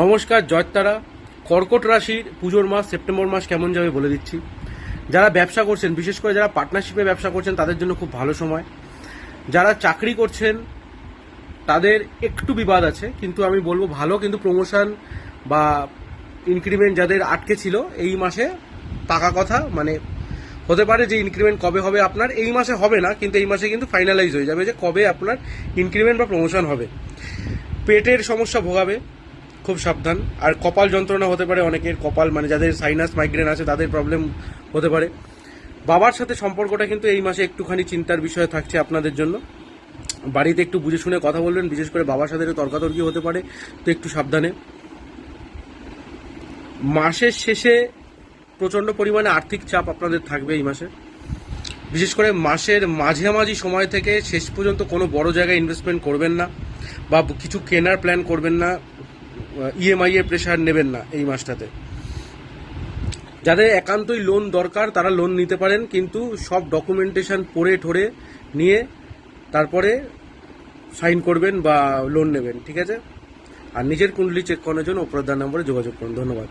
নমস্কার জয়তারা কর্কট রাশির পুজোর মাস, সেপ্টেম্বর মাস কেমন যাবে বলে দিচ্ছি। যারা ব্যবসা করছেন, বিশেষ করে যারা পার্টনারশিপে ব্যবসা করছেন, তাদের জন্য খুব ভালো সময়। যারা চাকরি করছেন, তাদের একটু বিবাদ আছে, কিন্তু আমি বলব ভালো কিন্তু প্রমোশন বা ইনক্রিমেন্ট যাদের আটকে ছিল এই মাসে, পাকা কথা মানে হতে পারে যে ইনক্রিমেন্ট কবে হবে আপনার, এই মাসে হবে না, কিন্তু এই মাসে কিন্তু ফাইনালাইজ হয়ে যাবে যে কবে আপনার ইনক্রিমেন্ট বা প্রমোশন হবে। পেটের সমস্যা ভোগাবে খুব সাবধান। আর কপাল যন্ত্রণা হতে পারে, অনেকের কপাল মানে যাদের সাইনাস মাইগ্রেন আছে, তাদের প্রবলেম হতে পারে। বাবার সাথে সম্পর্কটা কিন্তু এই মাসে একটুখানি চিন্তার বিষয় থাকছে আপনাদের জন্য। বাড়িতে একটু বুঝে শুনে কথা বলবেন, বিশেষ করে বাবার সাথে তর্কাতর্কি হতে পারে, তো একটু সাবধানে। মাসের শেষে প্রচণ্ড পরিমাণে আর্থিক চাপ আপনাদের থাকবে এই মাসে। বিশেষ করে মাসের মাঝামাঝি সময় থেকে শেষ পর্যন্ত কোনো বড় জায়গায় ইনভেস্টমেন্ট করবেন না, বা কিছু কেনার প্ল্যান করবেন না। ইএমআই এর প্রেশার নেবেন না এই মাসটাতে। যাদের একান্তই লোন দরকার, তারা লোন নিতে পারেন, কিন্তু সব ডকুমেন্টেশন পড়ে ঠোরে নিয়ে তারপরে সাইন করবেন বা লোন নেবেন, ঠিক আছে? আর নিজের কুণ্ডলি চেক করানোর জন্য অপরাধার নম্বরে যোগাযোগ করুন। ধন্যবাদ।